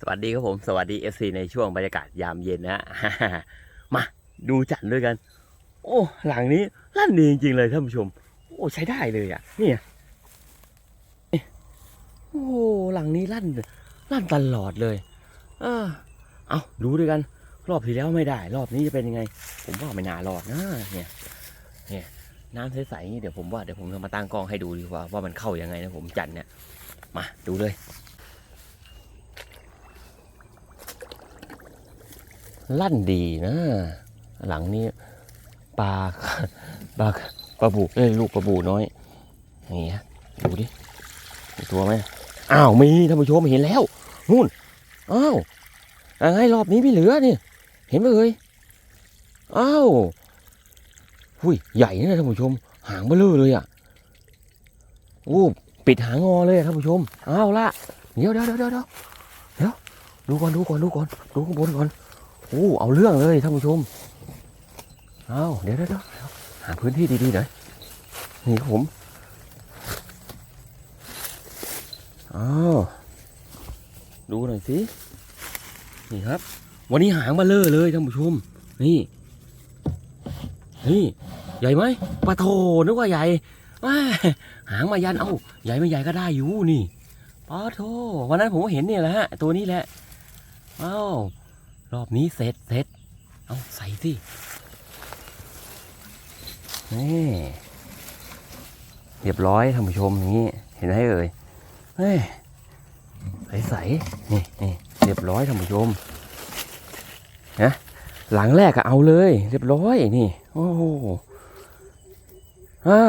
สวัสดีครับผม สวัสดี FC ในช่วงบรรยากาศยามเย็นนะมาดูจันทร์ด้วยกัน โอ้ หลังนี้ลั่นดีจริงๆเลยท่านผู้ชม โอ้ใช้ได้เลยอะ นี่โอ้หลังนี้ลั่นลั่นตลอดเลย เออเอาดูด้วยกัน รอบที่แล้วไม่ได้ รอบนี้จะเป็นยังไง ผมว่าไม่น่ารอดนะเนี่ยเนี่ยน้ำใสๆนี้เดี๋ยวผมว่าเดี๋ยวผมจะมาตั้งกล้องให้ดูดีกว่าว่ามันเข้ายังไงนะผมจันเนี่ยมาดูเลยลั่นดีนะ หลังนี้ปลาปลาปลาบูเอ้ยลูกปลาบูน้อยนี่ฮะดูดิมีตัวไหมอ้าวมีท่านผู้ชมเห็นแล้วนู่นอ้าวอะไรรอบนี้ไม่เหลือนี่ ห็นไหมเอ่ย อ้าวหุยใหญ่นะท่านผู้ชม หางเบลอเลยอะโอ้ปิดหางงอเลยท่านผู้ชม อ้าวละเดี๋ยวเดี๋ยวเดี๋ยวเดี๋ยวเดี๋ยวดูก่อนดูก่อนดูก่อนดูข้างบนก่อนโอ้เอาเรื่องเลยท่านผู้ชมเอาเดี๋ยวเดี๋ยวเดี๋ยวหาพื้นที่ดีๆหน่อย นี่ผม อ้าว ดูหน่อยสิ นี่ครับ วันนี้หางมาเลอเลยท่านผู้ชม นี่ นี่ ใหญ่ไหมปลาโถนึกว่าใหญ่หางมายัน เอ้า ใหญ่ไม่ใหญ่ก็ได้อยู่นี่ปลาโถวันนั้นผมก็เห็นเนี่ยแหละฮะ ตัวนี้แหละ เอ้ารอบนี้เสร็จเสร็จ เอาใส่สิ นี่เรียบร้อยท่านผู้ชมอย่างนี้ เห็นไหมเอ่ยเฮ้ยใสใสๆนี่นี่เรียบร้อยท่านผู้ชม นะหลังแรกก็เอาเลย เรียบร้อยนี่ โอ้โหอ่า